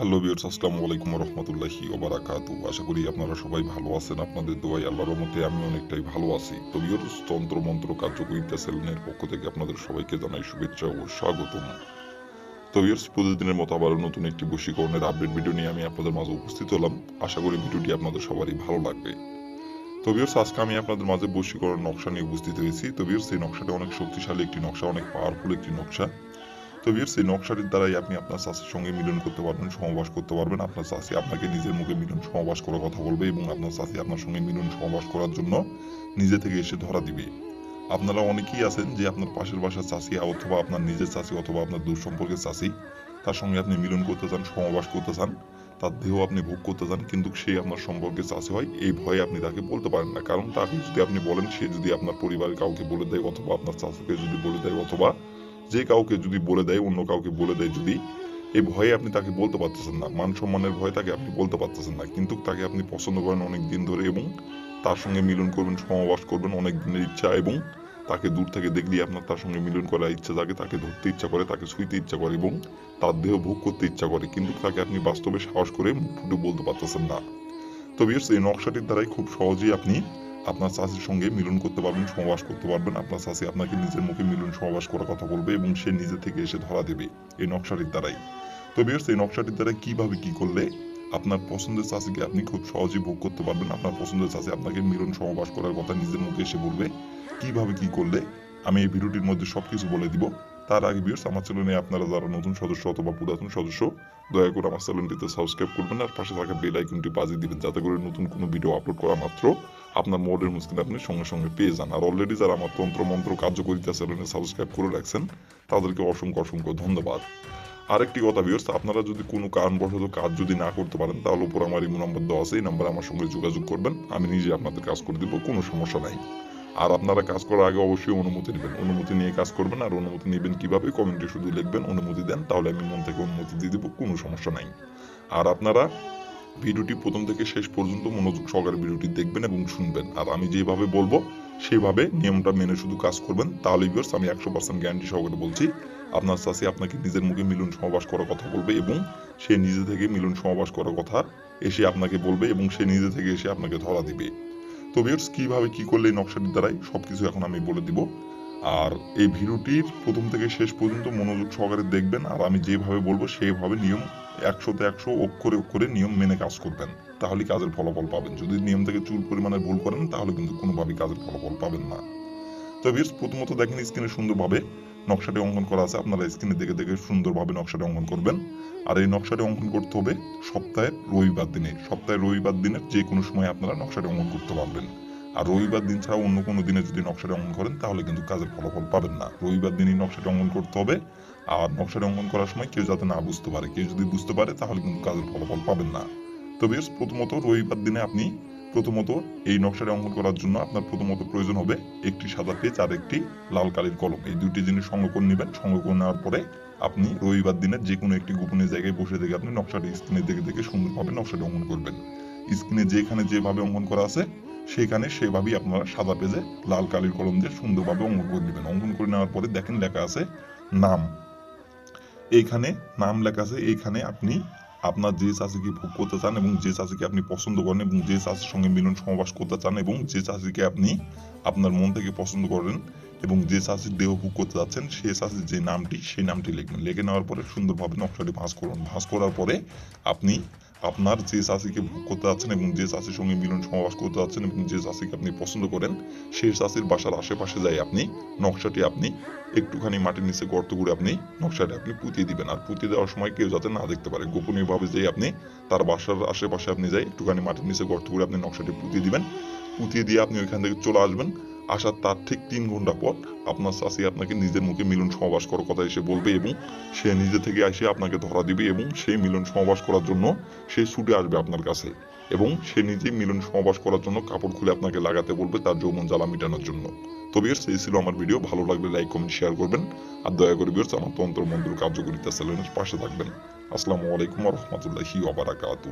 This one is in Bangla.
হ্যালো বিয়ার্স আসসালামু আলাইকুম রহমতুল্লাহি ওবারাকাতু আশা করি আপনারা সবাই ভালো আছেন। আপনাদের দোয়াই আল্লাহর মতে আমি অনেকটাই ভালো আছি। তো বিয়ার্স তন্ত্র মন্ত্র কার্যকরিতা সেলুনের পক্ষ থেকে আপনাদের সবাইকে জানাই শুভেচ্ছা ও স্বাগতম। তো বিয়ার্স প্রতিদিনের মতো আবারও নতুন একটি বশীকরণের আপডেট ভিডিও নিয়ে আমি আপনাদের মাঝে উপস্থিত হলাম। আশা করি ভিডিওটি আপনাদের সবারই ভালো লাগবে। তো বিয়ার্স আজকে আমি আপনাদের মাঝে বশীকরণ নকশা নিয়ে উপস্থিত হয়েছি। তো বিয়ার্স এই নকশাটা অনেক শক্তিশালী, একটি নকশা, অনেক পাওয়ারফুল একটি নকশা। তো বিয়ার্স এই নকশাটির দ্বারাই আপনি আপনার চাষের সঙ্গে মিলন করতে পারবেন সহবাস করতে পারবেন। আপনার চাষি আপনাকে নিজের মুখে মিলন সহবাস করার কথা বলবে এবং আপনার চাষি আপনার সঙ্গে মিলন সহবাস করার জন্য নিজে থেকে এসে ধরা দিবে। আপনারা অনেকেই আছেন যে আপনার পাশের বাসার চাষি অথবা আপনার নিজের চাষি অথবা আপনার দূর সম্পর্কের চাষি তার সঙ্গে আপনি মিলন করতে চান সহবাস করতে চান, তার দেহ আপনি ভোগ করতে চান, কিন্তু সে আপনার সম্পর্কে চাষি হয়, এই ভয়ে আপনি তাকে বলতে পারেন না। কারণ তাকে যদি আপনি বলেন, সে যদি আপনার পরিবারের কাউকে বলে দেয় অথবা আপনার চাষিকে যদি বলে দেয় অথবা যে কাউকে যদি বলে দেয়, অন্য কাউকে বলে দেয় যদি, এই ভয়ে আপনি তাকে বলতে পারতেছেন না। মান সম্মানের ভয়ে তাকে আপনি বলতে পারতেছেন না। কিন্তু তাকে আপনি পছন্দ করেন অনেক দিন ধরে এবং তার সঙ্গে মিলন করবেন, সমাবাস করবেন অনেক দিনের ইচ্ছা এবং তাকে দূর থেকে দেখলে আপনার তার সঙ্গে মিলন করার ইচ্ছা থাকে তাকে ধরতে ইচ্ছা করে, তাকে ছুঁইতে ইচ্ছা করে এবং তার দেহ ভোগ করতে ইচ্ছা করে। কিন্তু তাকে আপনি বাস্তবে সাহস করে মুখ ফুটে বলতে পারতেছেন না। তো বিয়ার্স এই নকশাটির দ্বারাই খুব সহজেই আপনি আপনার চাষির সঙ্গে মিলন করতে পারবেন, সমাবাস করতে পারবেন। আপনার চাষি আপনাকে নিজের মুখে মিলন, সমাবাস করার কথা বলবে এবং সে নিজে থেকে এসে ধরা দেবে এই নকশাটির দ্বারাই। তো বিয়ার্স এই নকশাটির দ্বারা কীভাবে কি করলে আপনার পছন্দের চাষিকে আপনি খুব সহজেই ভোগ করতে পারবেন, আপনার পছন্দের চাষি আপনাকে মিলন, সমাবাস করার কথা নিজের মুখে এসে বলবে, কীভাবে কি করলে? আমি এই ভিডিওটির মধ্যে সবকিছু বলে দিব। তার আগে বিয়ার্স আমার চ্যানেলে আপনারা যারা নতুন সদস্য অথবা পুরাতন সদস্য, দয়া করে আমার চ্যানেলটিতে সাবস্ক্রাইব করবেন আর পাশে থাকা বেল আইকনটি বাজিয়ে দিবেন, যাতে করে নতুন কোনো ভিডিও আপলোড করা মাত্র আপনার মোবাইলের মুসকিন আপনি সঙ্গে সঙ্গে পেয়ে যান। আর অলরেডি যারা আমার তন্ত্র মন্ত্র কার্যকরিতা চ্যানেলে সাবস্ক্রাইব করে রাখছেন, তাদেরকে অসংখ্য অসংখ্য ধন্যবাদ। আরেকটি কথা বিয়র্স আপনারা যদি কোনো কারণবশত কাজ যদি না করতে পারেন, তাহলে উপর আমার ইমো নম্বর দেওয়া আছে, এই নাম্বারে আমার সঙ্গে যোগাযোগ করবেন, আমি নিজে আপনাদের কাজ করে দিব, কোনো সমস্যা নাই। আর আপনারা কাজ করার আগে অবশ্যই অনুমতি নেবেন। অনুমতি নিয়ে কাজ করবেন, আর অনুমতি নেবেন কীভাবে, কমেন্টে শুধু লিখবেন, অনুমতি দেন, তাহলে আমি মন থেকে অনুমতি দিয়ে দেবো, কোনো সমস্যা নাই। আর আপনারা ভিডিওটি প্রথম থেকে শেষ পর্যন্ত মনোযোগ সহকারে ভিডিওটি দেখবেন এবং শুনবেন। আর আমি যেভাবে বলব, সেভাবে নিয়মটা মেনে শুধু কাজ করবেন। তাহলে বিয়ার্স আমি একশো পার্সেন্ট গ্যারান্টি সহকারে বলছি, আপনার চাষি আপনাকে নিজের মুখে মিলন সমাবাস করার কথা বলবে এবং সে নিজে থেকে মিলন সমাবাস করার কথা এসে আপনাকে বলবে এবং সে নিজে থেকে এসে আপনাকে ধরা দিবে। তো বিয়ার্স কীভাবে কি করলে এই নকশাটির দ্বারাই সবকিছু এখন আমি বলে দিব। আর এই ভিডিওটির প্রথম থেকে শেষ পর্যন্ত মনোযোগ সহকারে দেখবেন। আর আমি যেভাবে বলব সেইভাবে নিয়ম একশোতে একশো অক্ষরে অক্ষরে নিয়ম মেনে কাজ করবেন। তাহলে কাজের ফলাফল পাবেন। যদি নিয়ম থেকে চুল পরিমাণে ভুল করেন, তাহলে কিন্তু কোনোভাবেই কাজের ফলাফল পাবেন না। তো বিয়ার্স প্রথমত দেখেন স্ক্রিনে সুন্দরভাবে নকশাটি অঙ্কন করা আছে। আপনারা স্ক্রিনে দেখে দেখে সুন্দরভাবে নকশাটি অঙ্কন করবেন। আর এই নকশাটি অঙ্কন করতে হবে সপ্তাহের রবিবার দিনে। সপ্তাহের রবিবার দিনের যে কোনো সময় আপনারা নকশাটি অঙ্কন করতে পারবেন। আর রবিবার দিন ছাড়া অন্য কোনো দিনে যদি নকশাটি অঙ্কন করেন, তাহলে কিন্তু কাজের ফলাফল পাবেন না। রবিবার দিনই নকশাটা অঙ্কন করতে হবে। আর নকশাটা অঙ্কন করার সময় কেউ যাতে না বুঝতে পারে। কেউ যদি বুঝতে পারে, তাহলে কিন্তু কাজের ফলাফল পাবেন না। তো বেশ, প্রথমত রবিবার দিনে আপনি প্রথমত এই নকশাটি অঙ্কন করার জন্য আপনার প্রথমত প্রয়োজন হবে একটি সাদা পেজ আর একটি লাল কালির কলম। এই দুইটি জিনিস সঙ্গে করে নেবেন। সঙ্গে করে নেওয়ার পরে আপনি রবিবার দিনের যে কোনো একটি গোপনীয় জায়গায় বসে থেকে আপনি নকশাটি স্ক্রিনে দেখে দেখে সুন্দরভাবে নকশাটি অঙ্কন করবেন। স্ক্রিনে যেখানে যেভাবে অঙ্কন করা আছে সেখানে সেভাবেই আপনারা সাদা পেজে লাল কালির কলম দিয়ে সুন্দরভাবে অঙ্কন করে নেবেন। অঙ্কন করে নেওয়ার পরে দেখেন লেখা আছে নাম। এইখানে নাম লেখা আছে, এইখানে আপনি আপনার যে চাষিকে ভোগ করতে চান এবং যে চাষিকে আপনি পছন্দ করেন এবং যে চাষির সঙ্গে মিলন সমাবাস করতে চান এবং যে চাষিকে আপনি আপনার মন থেকে পছন্দ করেন এবং যে চাষির দেহ ভোগ করতে যাচ্ছেন, সে চাষির যে নামটি, সেই নামটি লিখবেন। লিখে নেওয়ার পরে সুন্দরভাবে নকশাটি ভাঁজ করুন। ভাঁজ করার পরে আপনি আপনার যে চাষিকে ভোগ করতে যাচ্ছেন এবং যে চাষির সঙ্গে মিলন সমাবাস করতে যাচ্ছেন এবং যে চাষিকে আপনি পছন্দ করেন, সেই চাষির বাসার আশেপাশে যাই আপনি, নকশাটি আপনি, একটুখানি মাটির নিচে গর্ত করে আপনি, নকশাটি আপনি পুঁতিয়ে দিবেন। আর পুঁতিয়ে দেওয়ার সময় কেউ যাতে না দেখতে পারে গোপনীয়ভাবে যেই আপনি তার বাসার আশেপাশে আপনি যাই, একটুখানি মাটির নিচে গর্ত করে আপনি নকশাটি পুঁতিয়ে দিবেন। পুঁতিয়ে দিয়ে আপনি ওইখান থেকে চলে আসবেন। আসার তার ঠিক তিন ঘণ্টা পর আপনার চাষি আপনাকে নিজের মুখে মিলন সমাবাস করার কথা এসে বলবে এবং সে নিজে থেকে এসে আপনাকে ধরা দিবে এবং সেই মিলন সমাবাস করার জন্য সে ছুটে আসবে আপনার কাছে। এবং সে নিজেই মিলন সমাবাস করার জন্য কাপড় খুলে আপনাকে লাগাতে বলবে তার যৌবন জ্বালা মেটানোর জন্য। তো বিয়ার্স এই ছিল আমার ভিডিও ভালো লাগলে লাইক কমেন্ট শেয়ার করবেন। আর দয়া করে বিয়ার্স আমার তন্ত্র মন্ত্র কার্যকরিতা চ্যানেলের পাশে থাকবেন। আসসালামু আলাইকুম রহমতুল্লাহি ওবারাকাতু